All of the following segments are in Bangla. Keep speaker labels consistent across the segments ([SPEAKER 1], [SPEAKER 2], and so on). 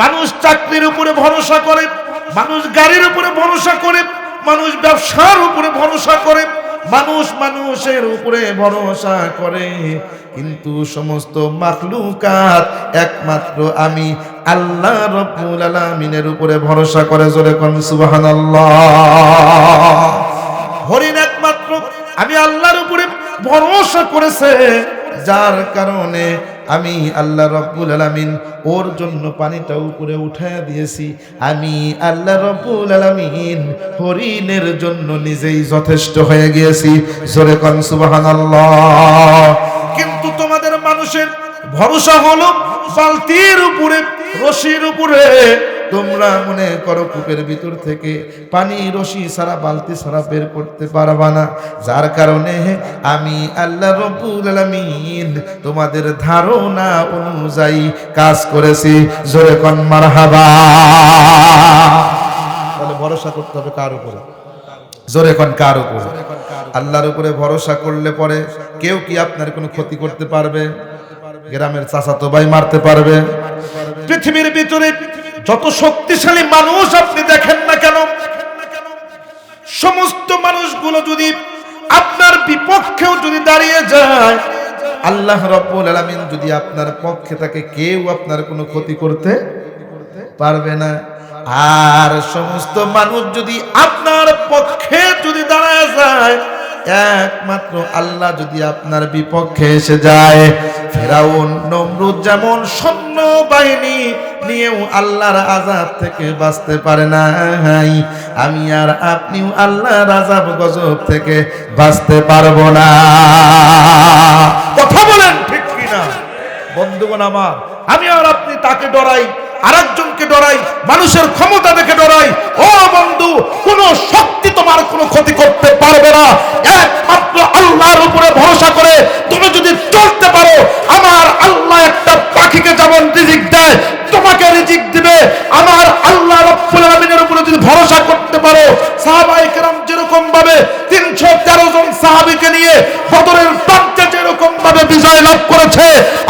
[SPEAKER 1] মানুষ চাকরির উপরে ভরসা করে, মানুষ গাড়ির উপরে ভরসা করে, মানুষ ব্যবসার উপরে ভরসা করে, মানুষ মানুষের উপরে ভরসা করে। কিন্তু সমস্ত মাখলুকাত একমাত্র আমি আল্লাহ রব্বুল আলামিনের উপরে ভরসা করে, জোরে কোন সুবহানাল্লাহ। হরিণ একমাত্র আমি আল্লাহর উপরে ভরসা করেছে। যার কারণে আমি আল্লাহ রব্বুল আলামিন ওর জন্য পানিটা উপরে উঠায় দিয়েছি। আমি আল্লাহ রব্বুল আলামিন হরিণের জন্য নিজেই যথেষ্ট হয়ে গিয়েছি। জোরে কন কিন্তু তোমাদের মানুষের ভরসা হলো বালতির উপরে, রশির উপরে তোমরা মনে করো কূপের ভিতর থেকে পানি, রশি সারা বালতি সারা বের করতে পারবা না। যার কারণে আমি আল্লাহ রব্বুল আলামিন তোমাদের ধারণা অনুযায়ী কাজ করেছি। জোরে কন মারহাবা। তাহলে ভরসা করতে হবে কার উপরে? জোরে কন কার উপরে? আল্লাহর উপরে ভরসা করলে পরে কেউ কি আপনার কোনো ক্ষতি করতে পারবে? গ্রামের চাচাতো ভাই মারতে পারবে? পৃথিবীর ভিতরে যত শক্তিশালী মানুষ আপনি দেখেন না কেন, সমস্ত মানুষগুলো যদি আপনার বিপক্ষেও যদি দাঁড়িয়ে যায়, আল্লাহ রব্বুল আলামিন যদি আপনার পক্ষে থাকে, কেউ আপনার কোনো ক্ষতি করতে পারবে না। আর সমস্ত মানুষ যদি আপনার পক্ষে যদি দাঁড়ায় যায় একমাত্র আল্লাহ যদি আপনার বিপক্ষে এসে যায়। ফেরাউন, নমরুদ যেমন সৈন্য বাহিনী নিয়েও আল্লাহর আজাব থেকে বাঁচতে পারে না আমি আর আপনিও আল্লাহর আজাব গজব থেকে বাঁচতে পারব না। কথা বলেন ঠিক কিনা? বন্ধুগণ আমার, আমি আর আপনি তাকে ডরাই আরেকজনকে ডরাই, মানুষের ক্ষমতা দেখে ডরাই। ও বন্ধু, কোন শক্তি তোমার কোনো ক্ষতি করতে পারবে না। একমাত্র আল্লাহর উপরে ভরসা করে তুমি যদি চলতে পারো, আমার আল্লাহ একটা পাখিকে যেমন রিজিক দেয়, তোমাকে রিজিক দিবে। আমার আল্লাহ রব্বুল আলামিনের উপরে যদি ভরসা করতে পারো, সাহাবায়ে কেরাম যেরকম ভাবে 313 জন সাহাবীকে নিয়ে বদরের প্রান্তে যেরকম ভাবে বিজয় লাভ করেছে,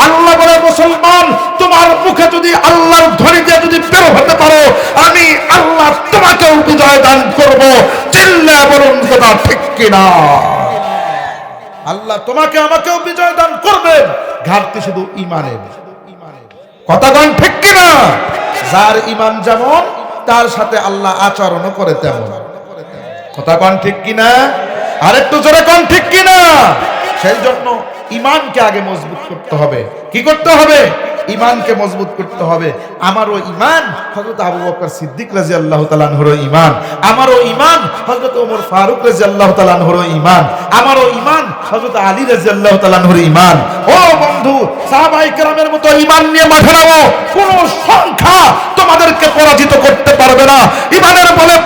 [SPEAKER 1] আল্লাহ বলে, মুসলমান, তোমার মুখে যদি আল্লাহর ধ্বনি দিয়ে যদি বের হতে পারো, আমি আল্লাহ তোমাকেও বিজয় দান করব। চিল্লা বলুন কথা ঠিক কিনা? আল্লাহ তোমাকে আমাকেও বিজয় দান করবেন। ঘাটতি শুধু ইমানের। কথা কন, ঠিক কিনা? যার ইমান যেমন, তার সাথে আল্লাহ আচরণও করে তেমন। কথা কন, ঠিক কিনা? আরেকটু জোরে কন, ঠিক কিনা? সেই জন্য ইমানকে আগে মজবুত করতে হবে। কি করতে হবে? ইমানকে মজবুত করতে হবে। আমারও ইমান হযরত আবু বকর সিদ্দিক রাদিয়াল্লাহু তাআলা আনহুর ইমান। আমারও ইমান হযরত ওমর ফারুক রাদিয়াল্লাহু তাআলা আনহুর ইমান। আমারও ইমান হযরত আলী রাদিয়াল্লাহু তাআলা আনহুর ইমান। ও বন্ধু, সাহাবায়ে কেরামের মতো ইমান নিয়ে মাঠে নামো। কোন সংখ্যা তোমাদেরকে পরাজিত করতে পারবে না। ইমানের বলে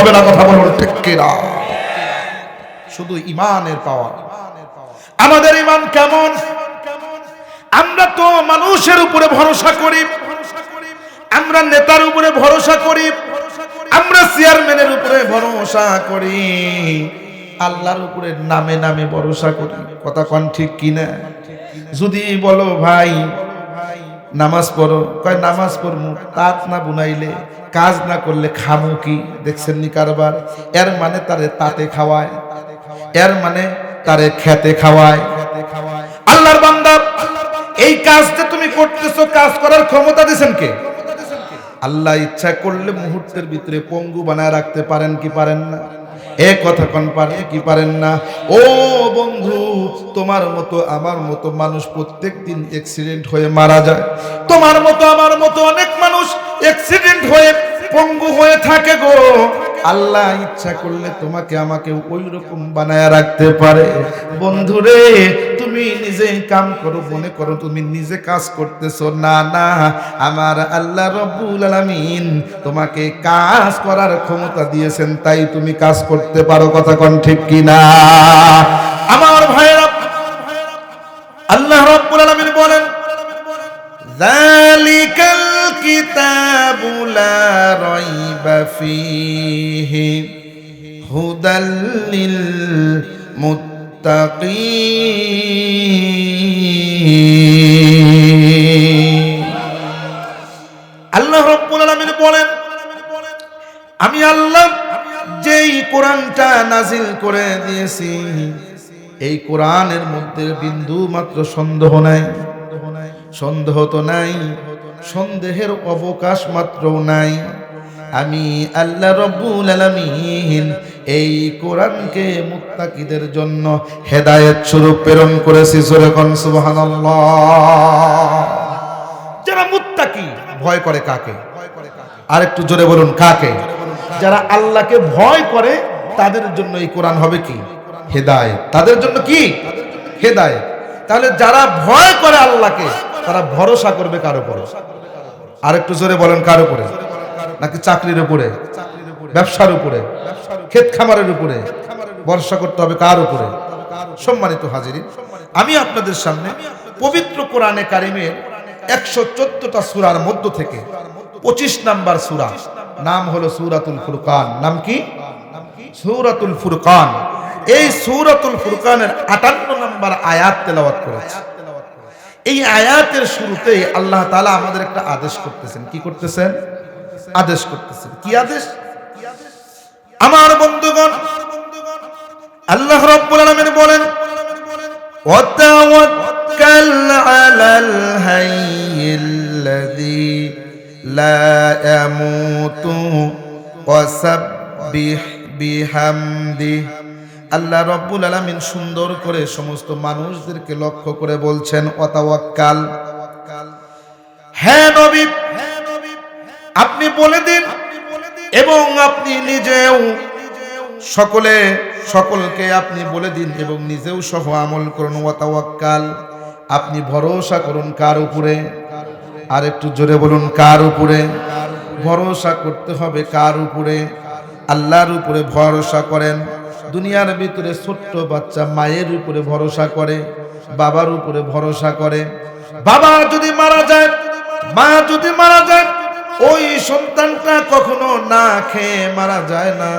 [SPEAKER 1] হবে না কথা বলুন ঠিক কিনা? শুধু ইমানের পাওয়া আমাদের ইমান কেমন? আমরা তো মানুষের উপরে ভরসা করি। আমরা নেতার উপরে ভরসা করি। আমরা চেয়ারম্যানের উপরে ভরসা করি। আল্লাহর উপরে নামে নামে ভরসা করি। কথা কন ঠিক কিনা? যদি বলো ভাই নামাজ পড়ো। কয়, নামাজ পড়মু তাঁত না বুনাইলে, কাজ না করলে খামু কি? দেখছেন নি কারবার? এর মানে তারে তাতে খাওয়ায়, এর মানে তারে খেতে খাওয়ায়। আল্লাহর বান্দা, এই কাজটা তুমি করতেছো, কাজ করার ক্ষমতা দিয়েছেন কে? আল্লাহ ইচ্ছা করলে মুহূর্তের ভিতরে পঙ্গু বানায় রাখতে পারেন কি পারেন না? এ কথা কন পারেন কি পারেন না? ও বন্ধু, তোমার মতো, আমার মতো মানুষ প্রত্যেক দিন অ্যাক্সিডেন্ট হয়ে মারা যায়। তোমার মতো, আমার মতো অনেক মানুষ অ্যাক্সিডেন্ট হয়ে পঙ্গু হয়ে থাকে গো। আল্লাহ ইচ্ছা করলে তোমাকে আমাকে ওই রকম বানায় রাখতে পারে। বন্ধুরে, তুমি নিজে কাম করো, মনে করো তুমি নিজে কাজ করতেছো। না না, আমার আল্লাহ রব্বুল আলামিন তোমাকে কাজ করার ক্ষমতা দিয়েছেন, তাই তুমি কাজ করতে পারো, কথা কন ঠিক কিনা? আমার ভাইয়েরা, আল্লাহ রব্বুল আলামিন বলেন জালিকাল কিতাবুলা রয় ريب فيه هدى للمتقين আল্লাহ রব্বুল আলামিন বলেন আমি আল্লাহ যেই কোরআনটা নাজিল করে দিয়েছি এই কোরআনের মধ্যে বিন্দু মাত্র সন্দেহ নাই সন্দেহ তো নাই সন্দেহের অবকাশ মাত্র নাই আমি আল্লাহ রব্বুল আলামিন এই কোরআনকে মুত্তাকিদের জন্য হেদায়েত স্বরূপ প্রেরণ করেছি সূরা কোন সুবহানাল্লাহ। যারা মুত্তাকি, ভয় করে কাকে? আর একটু জোরে বলুন, কাকে? যারা আল্লাহকে ভয় করে, তাদের জন্য এই কোরআন হবে কি? হেদায়েত। তাদের জন্য কি? হেদায়েত। তাহলে যারা ভয় করে আল্লাহকে, তারা ভরসা করবে কার উপরে? আর একটু জোরে বলেন কার উপরে? নাকি চাকরির উপরে? ব্যবসার উপরে? ক্ষেত খামারের উপরে? ভরসা করতে হবে কার উপরে? সম্মানিত হাজিরি আমি আপনাদের সামনে পবিত্র কোরআনে কারিমের একশো চোদ্দটা সুরার মধ্য থেকে পঁচিশ নাম্বার সুরা। নাম হলো সুরাতুল ফুরকান। নাম কি? সুরাতুল ফুরকান। এই সুরাতুল ফুরকানের আটান্ন নাম্বার আয়াত তেলাওয়াত করেছে। এই আয়াতের শুরুতেই আল্লাহ তালা আমাদের একটা আদেশ করতেছেন। কি করতেছেন? আদেশ করতেছেন কি আদেশ? আমার বন্ধুগণ, আল্লাহ রব্বুল আলামিন বলেন, ওয়াতাওয়াক্কাল আলাল হাইয়্যিল্লাযী লা ইয়ামুতু ওয়াসাব্বিহ বিহামদি। আল্লাহ রব্বুল আলামিন সুন্দর করে সমস্ত মানুষদেরকে লক্ষ্য করে বলছেন, ওয়াতাওয়াক্কাল। হ্যাঁ নবী আপনি বলে দিন। এবং আপনি নিজেও সকলে সকলকে আপনি বলে দিন এবং নিজেও সহ আমল করুন ওয়াতাওয়াক্কাল আপনি ভরসা করুন কার উপরে? আর একটু জোরে বলুন, কার উপরে? ভরসা করতে হবে কার উপরে? আল্লাহর উপরে ভরসা করেন। দুনিয়ার ভিতরে ছোট্ট বাচ্চা মায়ের উপরে ভরসা করে, বাবার উপরে ভরসা করে। বাবা যদি মারা যায়, মা যদি মারা যায় ওই সন্তানটা কখনো না খেয়ে মারা যায় না।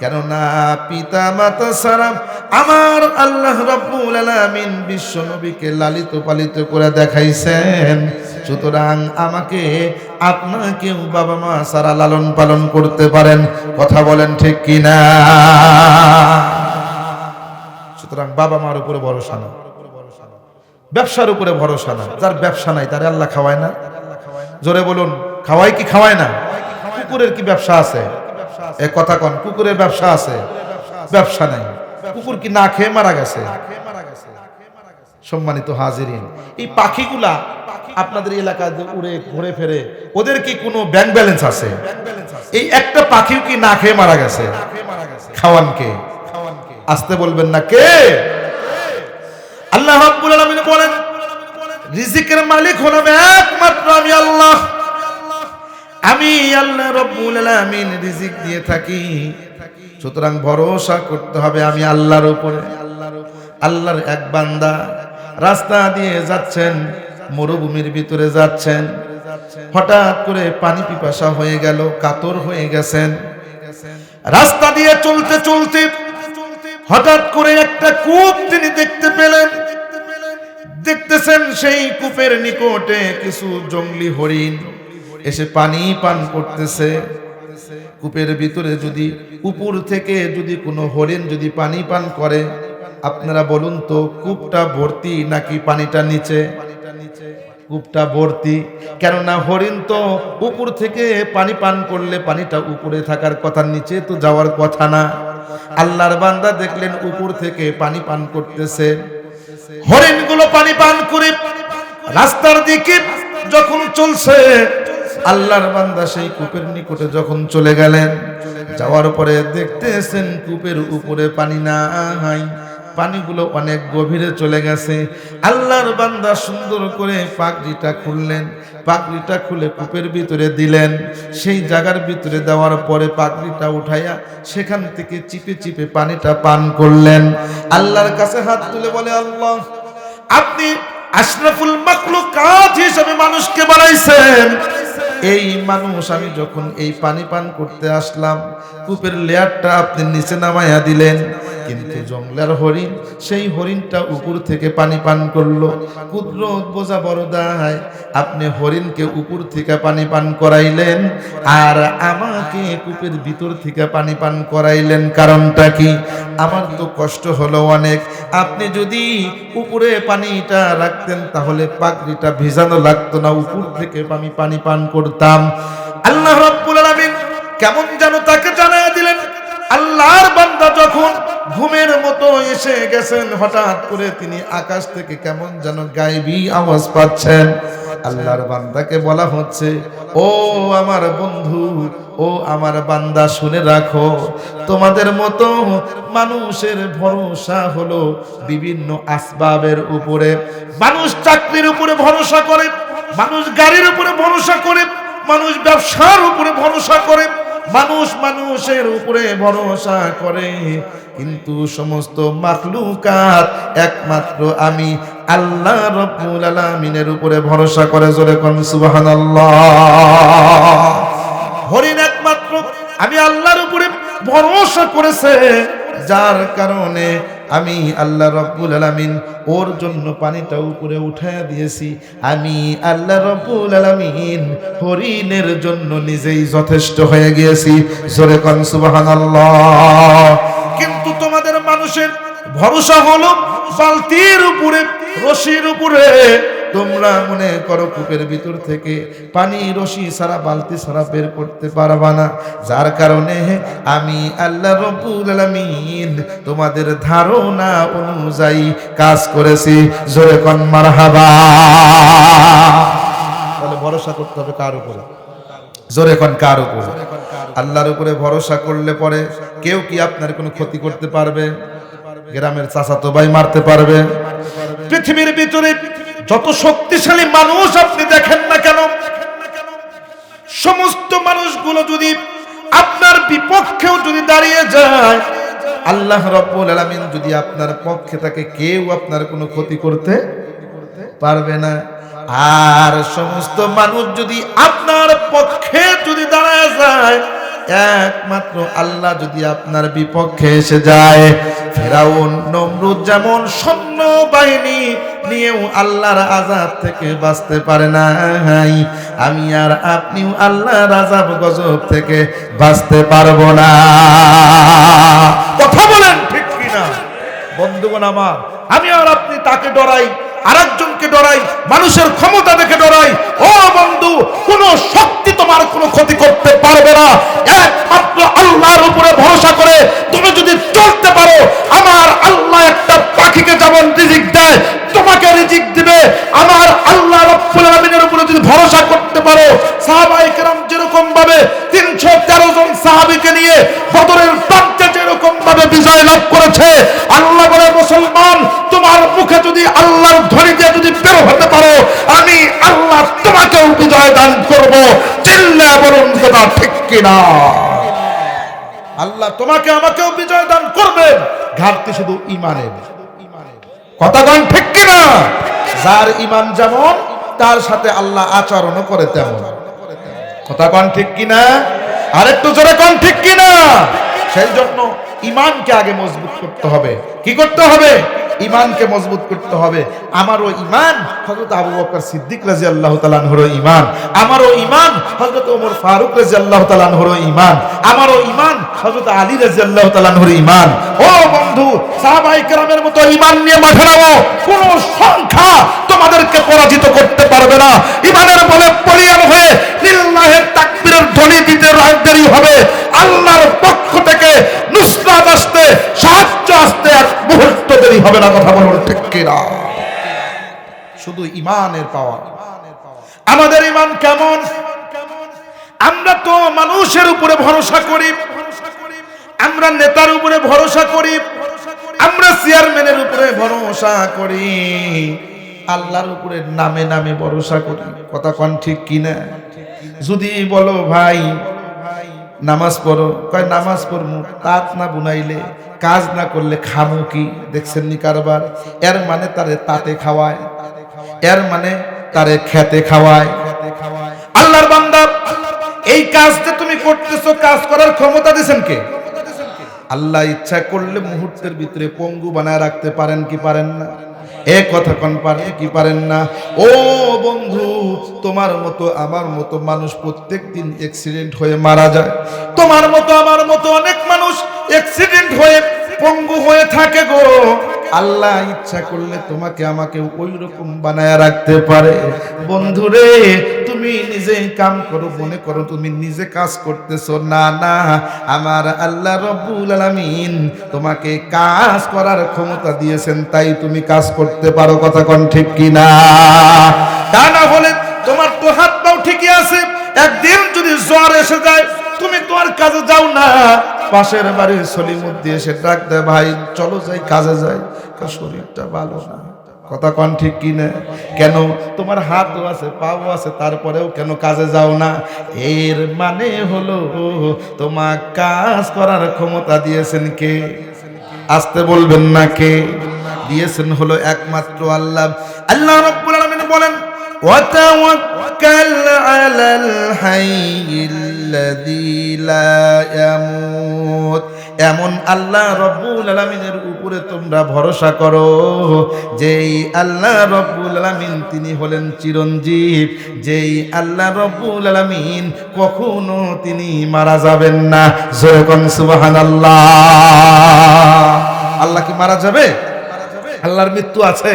[SPEAKER 1] কেননা পিতা মাতা সারাম আমার আল্লাহ রাব্বুল আলামিন বিশ্ব নবীকে লালিত পালিত করে দেখাইছেন। সুতরাং আমাকে আপনাকেও বাবা মা সারা লালন পালন করতে পারেন। কথা বলেন ঠিক কিনা? সুতরাং বাবা মার উপরে ভরসা না ব্যবসার উপরে ভরসা না যার ব্যবসা নাই, তার আল্লাহ খাওয়ায় না। জোরে বলুন। খাওয়াই কি খাওয়ায় না? কুকুরের কি ব্যবসা আছে? এ কথা কন, কুকুরের ব্যবসা আছে? ব্যবসা নাই। কুকুর কি না খেয়ে মারা গেছে? সম্মানিত হাজিরিন, এই পাখিগুলা আপনাদের এলাকায় উড়ে, ঘুরে ফেরে, ওদের কি কোনো ব্যাংক ব্যালেন্স আছে? এই একটা পাখিও কি না খেয়ে মারা গেছে? খাওয়ান কে? আসতে বলবেন না কে? আল্লাহ বলেন, রিজিকের মালিক হলাম একমাত্র আমি আল্লাহ। আমি আল্লাহ রব্বুল আলামিন রিজিক দিয়ে থাকি। সুতরাং ভরসা করতে হবে আমি আল্লাহর উপরে। আল্লাহর এক বান্দা রাস্তা দিয়ে যাচ্ছেন, মরুভূমির ভিতরে যাচ্ছেন। হঠাৎ করে পানি পিপাসা হয়ে গেল, কাতর হয়ে গেছেন। রাস্তা দিয়ে চলতে চলতে হঠাৎ করে একটা কূপ তিনি দেখতে পেলেন। দেখতেছেন সেই কূপের নিকটে কিছু জঙ্গলি হরিণ। এসে পানি পান করতেছে। কূপের ভিতরে যদি, উপর থেকে যদি কোনো হরিণ যদি পানি পান করে, আপনারা বলুন তো, কূপটা ভর্তি নাকি পানিটা নিচে? কূপটা ভর্তি। কেননা হরিণ তো উপর থেকে পানি পান করলে পানিটা উপরে থাকার কথা, নিচে তো যাওয়ার কথা না। আল্লাহর বান্দা দেখলেন উপর থেকে পানি পান করতেছে। হরিণগুলো পানি পান করে রাস্তার দিকে যখন চলছে আল্লাহর বান্দা সেই কূপের নিকটে যখন চলে গেলেন, যাওয়ার পরে দেখতেছেন কূপের উপরে পানি নাই, পানিগুলো অনেক গভীরে চলে গেছে। আল্লাহর বান্দা সুন্দর করে পাগড়িটা খুললেন, পাগড়িটা খুলে কূপের ভিতরে দিলেন। সেই জায়গার ভিতরে দেওয়ার পরে পাগড়িটা উঠাইয়া সেখান থেকে চিপে চিপে পানিটা পান করলেন। আল্লাহর কাছে হাত তুলে বলে, আল্লাহ, আপনি আশরাফুল মাকলুকাত হিসেবে মানুষকে বানাইছেন। এই মানুষ, আমি যখন এই পানি পান করতে আসলাম, কূপের লেয়ারটা আপনি নিচে নামাইয়া দিলেন। কিন্তু জঙ্গলের হরিণ, সেই হরিণটা উপর থেকে পানি পান করল। কুদরত বোঝা বড় দায়, আপনি হরিণকে উপর থেকে পানি পান করাইলেন, আর আমাকে কূপের ভিতর থেকে পানি পান করাইলেন। কারণটা কি? আমার তো কষ্ট হলো অনেক। আপনি যদি উপরে পানিটা রাখতেন, তাহলে পাগড়িটা ভিজানো লাগতো না, উপর থেকে আমি পানি পান করতাম। আল্লাহ রাব্বুল আলামিন কেমন যেন তাকে জানায় দিলেন আল্লাহর যখন ঘুমের মতো এসে গেছেন, হঠাৎ করে তিনি আকাশ থেকে কেমন যেন গায়েবী আওয়াজ পাচ্ছেন। আল্লাহর বান্দাকে বলা হচ্ছে, ও আমার বন্ধু, ও আমার বান্দা, শুনে রাখো, তোমাদের মতো মানুষের ভরসা হলো বিভিন্ন আসবাবের উপরে। মানুষ চাকরির উপরে ভরসা করে, মানুষ গাড়ির উপরে ভরসা করে, মানুষ ব্যবসার উপরে ভরসা করে মানুষ মানুষের উপরে ভরসা করে। কিন্তু সমস্ত মাখলুকাত একমাত্র আমি আল্লাহ রব্বুল আলামিনের উপরে ভরসা করে জোরে কোন, সুবহানাল্লাহ। হরিণ একমাত্র আমি আল্লাহর উপরে ভরসা করেছে, যার কারণে আমি আল্লাহ রব্বুল আলমিন ওর জন্য পানিটা উপরে উঠায় দিয়েছি। আমি আল্লাহ রব্বুল আলমিন হরিণের জন্য নিজেই যথেষ্ট হয়ে গিয়েছি। সরে কনসুবাহান কিন্তু তোমাদের মানুষের ভরসা হলো বালতির উপরে, রশির উপরে। তোমরা মনে করো কূপের ভিতর থেকে পানি, রশি সারা বালতি সারা বের করতে পারবা না। যার কারণে আমি আল্লাহ রব্বুল আলামিন তোমাদের ধারণা অনুযায়ী কাজ করেছি। জোরে কন মারহাবা। তাহলে ভরসা করতে হবে কার উপরে? জোরে কন কার উপরে? আল্লাহর উপরে ভরসা করলে পরে কেউ কি আপনার কোনো ক্ষতি করতে পারবে? গ্রামের চাচাতো ভাই মারতে পারবে? পৃথিবীর ভিতরে যত শক্তিশালী মানুষ আপনি দেখেন না কেন, সমস্ত মানুষগুলো যদি আপনার বিপক্ষেও যদি দাঁড়িয়ে যায়, আল্লাহ রব্বুল আলামিন যদি আপনার পক্ষে থাকে কেউ আপনার কোনো ক্ষতি করতে পারবে না। আর সমস্ত মানুষ যদি আপনার পক্ষে যদি দাঁড়ায় যায় একমাত্র আল্লাহ যদি আপনার বিপক্ষে এসে যায়। ফেরাউন, নমরুদ যেমন সৈন্য বাহিনী নিয়েও আল্লাহর আজাব থেকে বাঁচতে পারে না আমি আর আপনিও আল্লাহর আজাব গজব থেকে বাঁচতে পারব না। কথা বলেন ঠিক কিনা? বন্ধুগণ আমার, আমি আর আপনি তাকে ডরাই। আরেকজনকে ডরাই, মানুষের ক্ষমতা দেখে ডরাই। ও বন্ধু, কোন শক্তি তোমার কোনো ক্ষতি করতে পারবে না। একমাত্র আল্লাহর উপরে ভরসা করে তুমি যদি চলতে পারো, আমার আল্লাহ একটা পাখিকে যেমন রিজিক দেয়, তোমাকে রিজিক দিবে। আমার আল্লাহ রব্বুল আলামিনের উপরে যদি ভরসা করতে পারো, সাহাবায়ে যেরকম ভাবে 313 জন সাহাবীকে নিয়ে ভাবে বিজয় লাভ করেছে। আল্লাহ বলে, মুসলমান, তোমার মুখে যদি আল্লাহর ধরি দিয়ে যদি বের হতে পারো, আমি আল্লাহ তোমাকেও বিজয় দান করব। চিল্লা বলুন কথা ঠিক কিনা? আল্লাহ তোমাকে আমাকেও বিজয় দান করবেন ঘাটতি শুধু ইমানের। কন, ঠিক কিনা? যার ইমান যেমন, তার সাথে আল্লাহ আচরণও করে তেমন। কথা কন, ঠিক কিনা? আরেকটু জোরে কন, ঠিক কিনা? সেই জন্য ইমানকে আগে মজবুত করতে হবে। কি করতে হবে? ইমানকে মজবুত করতে হবে। আমারও ইমান হযরত আবু বকর সিদ্দিক রাদিয়াল্লাহু তাআলা আনহুর ইমান। আমারও ইমান হযরত ওমর ফারুক রাদিয়াল্লাহু তাআলা আনহুর ইমান। আমারও ইমান হযরত আলী রাদিয়াল্লাহু তাআলা আনহুর ইমান। ও বন্ধু, সাহাবায়ে কেরামের মতো ইমান নিয়ে মাঠে নামো। কোন সংখ্যা তোমাদেরকে পরাজিত করতে পারবে না। ইমানের বলে পরিয়ান হয়ে লিল্লাহের তাকবীরের ধ্বনি দিতে দেরি হবে। আল্লাহর পক্ষ থেকে নুসরাত আসতে সাহায্য আসতে এক মুহূর্ত দেরি হবে না, কথা বলুন, ঠিক কিনা? শুধু ইমানের পাওয়া আমাদের ইমান কেমন? আমরা তো মানুষের উপরে ভরসা করি। আমরা নেতার উপরে ভরসা করি। আমরা চেয়ারম্যানের উপরে ভরসা করি। আল্লাহর উপরে নামে নামে ভরসা করি। কথা কন ঠিক কিনা? যদি বলো ভাই নামাজ পড়ো। কয়, নামাজ পড়মু, তাঁত না বুনাইলে, কাজ না করলে খামু কি? দেখছেন নি কারবার? এর মানে তারে তাতে খাওয়ায়। এর মানে তারে খেতে খাওয়ায়। আল্লাহ আল্লাহর বান্দা, এই কাজটা তুমি করতেছো, কাজ করার ক্ষমতা দিয়েছেন কে? আল্লাহ ইচ্ছা করলে মুহূর্তের ভিতরে পঙ্গু বানায় রাখতে পারেন কি পারেন না? এ কথা কন পারেন কি পারেন না? ও বন্ধু, তোমার মতো, আমার মতো মানুষ প্রত্যেক দিন অ্যাক্সিডেন্ট হয়ে মারা যায়। তোমার মতো, আমার মতো অনেক মানুষ অ্যাক্সিডেন্ট হয়ে পঙ্গু হয়ে থাকে গো। আল্লাহ ইচ্ছা করলে তোমাকে আমাকে ওই রকম বানায় রাখতে পারে। বন্ধুরে, তুমি নিজে কাম করো, মনে করো তুমি নিজে কাজ করতেছো। না না, আমার আল্লাহ রব্বুল আলামিন তোমাকে কাজ করার ক্ষমতা দিয়েছেন, তাই তুমি কাজ করতে পারো। কথা কোন ঠিক কিনা? তা না হলে তোমার তো হাত পাও ঠিকই আছে। একদিন যদি জ্বর এসে যায় তুমি তো আর কাজে যাও না। পাশের বাড়ির সলিমুদ্দি এসে ডাক দে ভাই, চলো যাই, কাজে যাই। শরীরটা ভালো না। কথা কন ঠিক কি না? কেন? তোমার হাতও আছে, পাও আছে, তারপরেও কেন কাজে যাও না? এর মানে হলো তোমার কাজ করার ক্ষমতা দিয়েছেন কে? আসতে বলবেন না কে? দিয়েছেন হলো একমাত্র আল্লাহ। আল্লাহ বলেন, ওয়া তাওয়াক্কাল এমন আল্লাহ রব্বুল আলমিনের উপরে তোমরা ভরসা করো, যেই আল্লাহ রব্বুল আলমিন তিনি হলেন চিরঞ্জীব। যেই আল্লাহ রব্বুল আলমিন কখনো তিনি মারা যাবেন না। যেরকম সুবাহান আল্লাহ আল্লাহ কি মারা যাবে? আল্লাহর মৃত্যু আছে।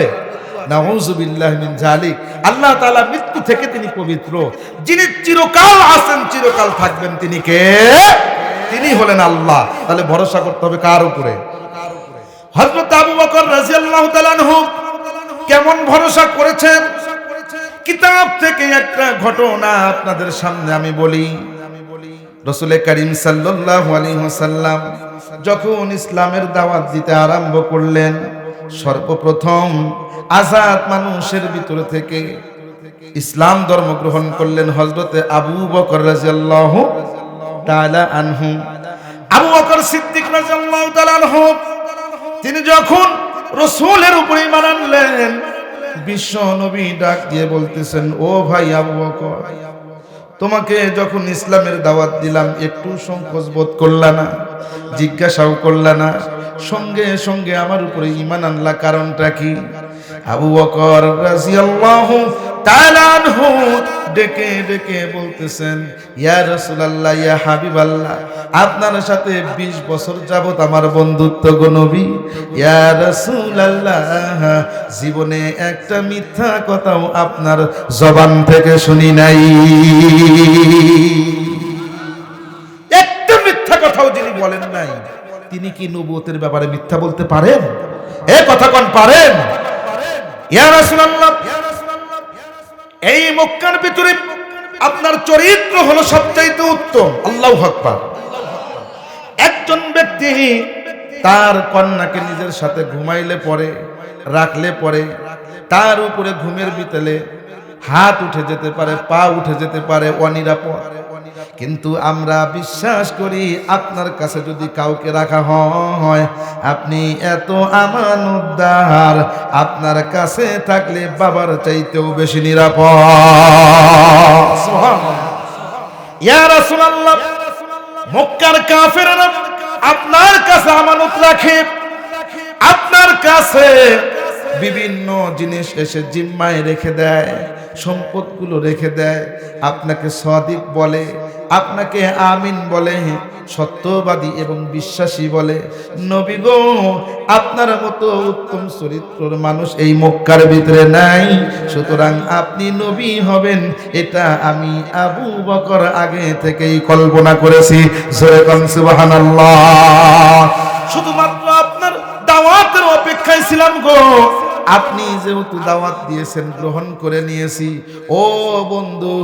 [SPEAKER 1] আল্লাহ তাআলা মৃত্যু থেকে তিনি পবিত্র। যিনি চিরকাল আছেন, চিরকাল থাকবেন তিনি কে? তিনি হলেন আল্লাহ। তাহলে ভরসা করতে হবে কার উপরে? হযরত আবু বকর রাদিয়াল্লাহু তাআলা কেমন ভরসা করেছেন? কিতাব থেকে একটা ঘটনা আপনাদের সামনে আমি বলি। রসুল করিম সাল্লাল্লাহু আলাইহি ওয়াসাল্লাম যখন ইসলামের দাওয়াত দিতে আরম্ভ করলেন সর্বপ্রথম আজাদ মানুষের ভিতর থেকে ইসলাম ধর্ম গ্রহণ করলেন হজরতে আবু বকর রাজিয়াল্লাহু তাআলা আনহু। আবু বকর সিদ্দিক রাজিয়াল্লাহু তাআলা আনহু, তিনি যখন রসুলের উপরে ঈমান আনলেন, বিশ্ব নবী ডাক দিয়ে বলতেছেন, ও ভাই আবু বকর, তোমাকে যখন ইসলামের দাওয়াত দিলাম, একটু সংকোচ বোধ করলা না, জিজ্ঞাসাও করলা না সঙ্গে সঙ্গে আমার উপরে ইমান আনলা কারণটা কি? আবু বকর রাদিয়াল্লাহু তাআলা আনহু ডেকে ডেকে বলতেছেন, ইয়া রাসূলুল্লাহ, ইয়া হাবিবাল্লাহ, আপনার সাথে 20 বছর যাবত আমার বন্ধুত্ব গো নবী। ইয়া রাসূলুল্লাহ, জীবনে একটা মিথ্যা কথাও আপনার জবান থেকে শুনি নাই একটা মিথ্যা কথাও যিনি বলেন নাই তিনি কি নবুয়তের ব্যাপারে মিথ্যা বলতে পারেন? এ কথা কোন পারেন? এই মক্কার ভিতরে আপনার চরিত্র হলো সবচাইতে উত্তম। আল্লাহু আকবার। একজন ব্যক্তি তার কন্যাকে নিজের সাথে ঘুমাইলে পরে, রাখলে পরে, তার উপরে ঘুমের বিতলে হাত উঠে যেতে পারে, পা উঠে যেতে পারে অনিরাপদ। কিন্তু আমরা বিশ্বাস করি আপনার কাছে যদি কাউকে রাখা হয়, আপনি এত আমানতদার আপনার কাছে থাকলে বাবার চাইতেও বেশি নিরাপদ। মক্কার কাফেররা আপনার কাছে আমানত রাখে, আপনার কাছে বিভিন্ন জিনিস এসে জিম্মায় রেখে দেয়, সম্পদগুলো রেখে দেয়। আপনাকে সদিক বলে, আপনাকে আমিন বলে, সত্যবাদী এবং বিশ্বাসী বলে। নবী গো, আপনার মতো উত্তম চরিত্রর মানুষ এই মক্কার ভিতরে নাই। সুতরাং আপনি নবী হবেন, এটা আমি আবু বকর আগে থেকেই কল্পনা করেছি। শুধুমাত্র আপনার দাওয়াতের অপেক্ষায় ছিলাম গো। আপনি যেহেতু দাওয়াত দিয়েছেন, গ্রহণ করে নিয়েছি। ও বন্ধু,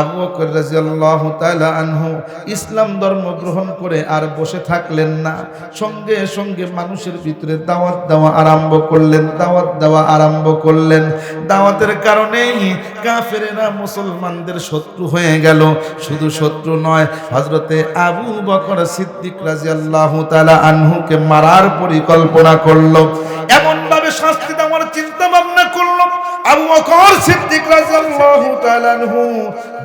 [SPEAKER 1] আবু বকর রাদিয়াল্লাহু তাআলা আনহু, ইসলাম ধর্ম গ্রহণ করে আর বসে থাকলেন না। সঙ্গে সঙ্গে মানুষের ভিতরে দাওয়াত দেওয়া আরম্ভ করলেন, দাওয়াত দেওয়া আরম্ভ করলেন। দাওয়াতের কারণেই কাফেরেরা মুসলমানদের শত্রু হয়ে গেল। শুধু শত্রু নয় হজরতে আবু বকর সিদ্দিক রাজিয়াল্লাহু তাআলা আনহুকে মারার পরিকল্পনা করল। এমন ভাবে শাস্তি আবু বকর সিদ্দিক রাদিয়াল্লাহু তাআলা আনহু,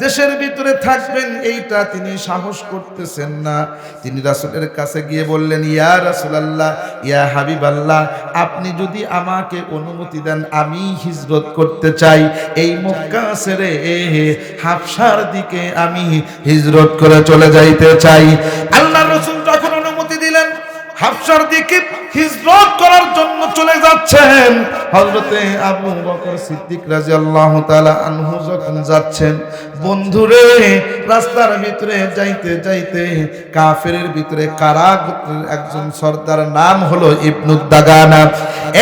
[SPEAKER 1] দেশের ভিতরে থাকবেন, এইটা তিনি সাহস করতেছেন না। তিনি রাসূলের কাছে গিয়ে বললেন, ইয়া রাসূলুল্লাহ, ইয়া হাবিবাল্লাহ, আপনি যদি আমাকে অনুমতি দেন, আমি হিজরত করতে চাই। এই মক্কা ছেড়ে হাফসার দিকে আমি হিজরত করে চলে যাইতে চাই। আল্লাহ রসুল হাফসার দিকে হিজরত করার জন্য চলে যাচ্ছেন। হযরতে আবু বকর সিদ্দিক রাদিয়াল্লাহু তাআলা আনহু যখন যাচ্ছেন, বন্ধুরে, রাস্তার ভিতরে যাইতে যাইতে কাফেরের ভিতরে কারা গোত্রের একজন সর্দার নাম হলো ইবনুদ্দাগানা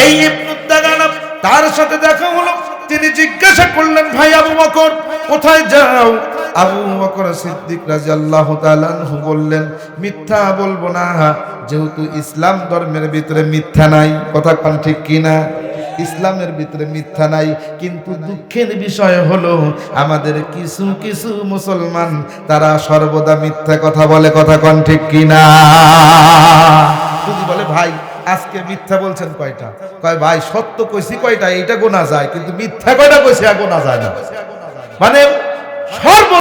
[SPEAKER 1] এই ইবনুদ্দাগানা তার সাথে দেখা হলো। তিনি জিজ্ঞাসা করলেন, ভাই আবু বকর, কোথায় যাও? আবু বকর সিদ্দিক রাদিয়াল্লাহু তাআলা আনহু বললেন, মিথ্যা বলব না। যেহেতু ইসলাম ধর্মের ভিতরে মিথ্যা নাই। কথা কোন ঠিক কিনা? ইসলামের ভিতরে মিথ্যা নাই, কিন্তু দুঃখের বিষয় হলো, আমাদের কিছু কিছু মুসলমান, তারা সর্বদা মিথ্যা কথা বলে। কথা কোন ঠিক কিনা? যদি বলে, ভাই, আজকে মিথ্যা বলছেন কয়টা? কয়, ভাই, সত্য কইছি কয়টা? এইটা গোনা যায়, কিন্তু মিথ্যা কয়টা কইছি আর গোনা যায় না। মানে সর্ব